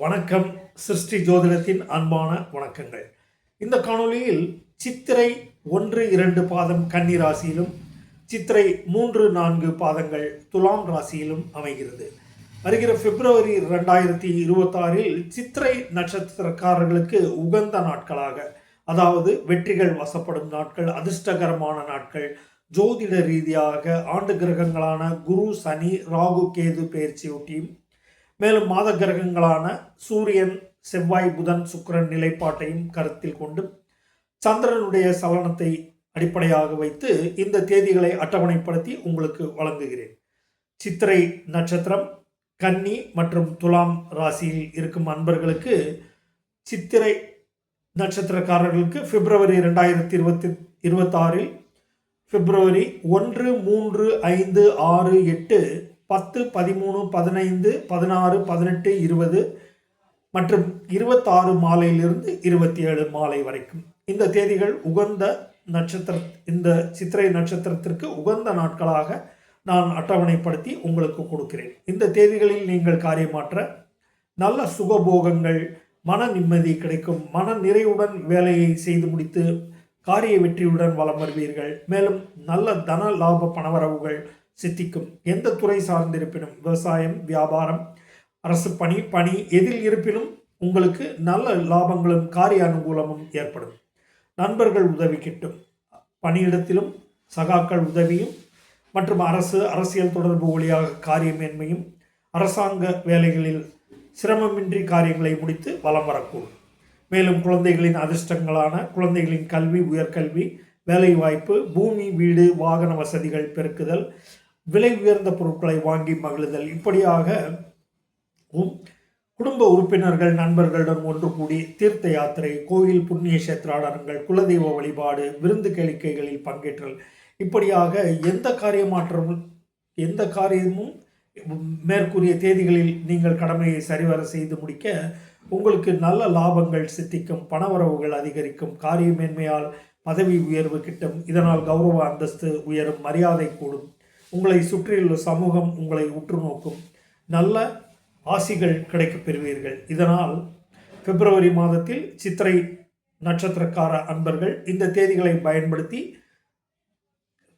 வணக்கம். சிருஷ்டி ஜோதிடத்தின் அன்பான வணக்கங்கள். இந்த காணொளியில் சித்திரை ஒன்று இரண்டு பாதம் கன்னி ராசியிலும் சித்திரை மூன்று நான்கு பாதங்கள் துலாம் ராசியிலும் அமைகிறது. வருகிற பிப்ரவரி ரெண்டாயிரத்தி இருபத்தாறில் சித்திரை நட்சத்திரக்காரர்களுக்கு உகந்த நாட்களாக அதாவது வெற்றிகள் வசப்படும் நாட்கள் அதிர்ஷ்டகரமான நாட்கள் ஜோதிட ரீதியாக ஆண்டு கிரகங்களான குரு சனி ராகு கேது பயிற்சியொட்டியும் மேலும் மாத கிரகங்களான சூரியன் செவ்வாய் புதன் சுக்கரன் நிலைப்பாட்டையும் கருத்தில் கொண்டு சந்திரனுடைய சலனத்தை அடிப்படையாக வைத்து இந்த தேதிகளை அட்டவணைப்படுத்தி உங்களுக்கு வழங்குகிறேன். சித்திரை நட்சத்திரம் கன்னி மற்றும் துலாம் ராசியில் இருக்கும் அன்பர்களுக்கு சித்திரை நட்சத்திரக்காரர்களுக்கு பிப்ரவரி ரெண்டாயிரத்தி இருபத்தி இருபத்தாறில் பிப்ரவரி ஒன்று மூன்று ஐந்து ஆறு எட்டு பத்து பதிமூணு பதினைந்து பதினாறு பதினெட்டு இருபது மற்றும் இருபத்தாறு மாலையிலிருந்து இருபத்தி ஏழு மாலை வரைக்கும். இந்த தேதிகள் உகந்த நட்சத்திர இந்த சித்திரை நட்சத்திரத்திற்கு உகந்த நாட்களாக நான் அட்டவணைப்படுத்தி உங்களுக்கு கொடுக்கிறேன். இந்த தேதிகளில் நீங்கள் காரியமாற்ற நல்ல சுகபோகங்கள் மன நிம்மதி கிடைக்கும். மன நிறைவுடன் வேலையை செய்து முடித்து காரிய வெற்றியுடன் வலம் வருவீர்கள். மேலும் நல்ல தன லாப பணவரவுகள் சித்திக்கும். எந்த துறை சார்ந்திருப்பினும் விவசாயம் வியாபாரம் அரசு பணி பணி எதில் இருப்பினும் உங்களுக்கு நல்ல லாபங்களும் காரிய அனுகூலமும் ஏற்படும். நண்பர்கள் உதவி கிட்டும். பணியிடத்திலும் சகாக்கள் உதவியும் மற்றும் அரசு அரசியல் தொடர்பு வழியாக காரியமேன்மையும் அரசாங்க வேலைகளில் சிரமமின்றி காரியங்களை முடித்து வலம் வரக்கூடும். மேலும் குழந்தைகளின் அதிர்ஷ்டங்களான குழந்தைகளின் கல்வி உயர்கல்வி வேலைவாய்ப்பு பூமி வீடு வாகன வசதிகள் பெருக்குதல் விலை உயர்ந்த பொருட்களை வாங்கி மகிழுதல். இப்படியாக குடும்ப உறுப்பினர்கள் நண்பர்களுடன் ஒன்று கூடி தீர்த்த யாத்திரை கோயில் புண்ணிய சேத்திராடனங்கள் குலதெய்வ வழிபாடு விருந்து கேளிக்கைகளில் பங்கேற்றல். இப்படியாக எந்த காரியமாற்றமும் எந்த காரியமும் மேற்கூறிய தேதிகளில் நீங்கள் கடமையை சரிவர செய்து முடிக்க உங்களுக்கு நல்ல லாபங்கள் சித்திக்கும் பணவரவுகள் அதிகரிக்கும் காரியமேன்மையால் பதவி உயர்வு கிட்டும் இதனால் கௌரவ அந்தஸ்து உயரும் மரியாதை கூடும். உங்களை சுற்றியுள்ள சமூகம் உங்களை உற்று நோக்கும். நல்ல ஆசிகள் கிடைக்கப் பெறுவீர்கள். இதனால் பிப்ரவரி மாதத்தில் சித்திரை நட்சத்திரக்கார அன்பர்கள் இந்த தேதிகளை பயன்படுத்தி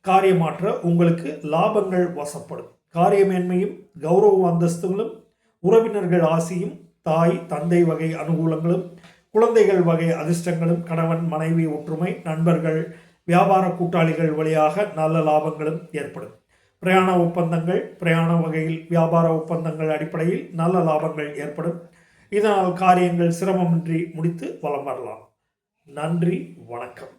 காரியமாற்ற உங்களுக்கு லாபங்கள் வசப்படும். காரியமேன்மையும் கௌரவ அந்தஸ்துகளும் உறவினர்கள் ஆசியும் தாய் தந்தை வகை அனுகூலங்களும் குழந்தைகள் வகை அதிர்ஷ்டங்களும் கணவன் மனைவி ஒற்றுமை நண்பர்கள் வியாபார கூட்டாளிகள் வழியாக நல்ல லாபங்களும் ஏற்படும். பிரயாண ஒப்பந்தங்கள் பிரயாண வகையில் வியாபார ஒப்பந்தங்கள் அடிப்படையில் நல்ல லாபங்கள் ஏற்படும். இதனால் காரியங்கள் சிரமமின்றி முடித்து வலம் வரலாம். நன்றி வணக்கம்.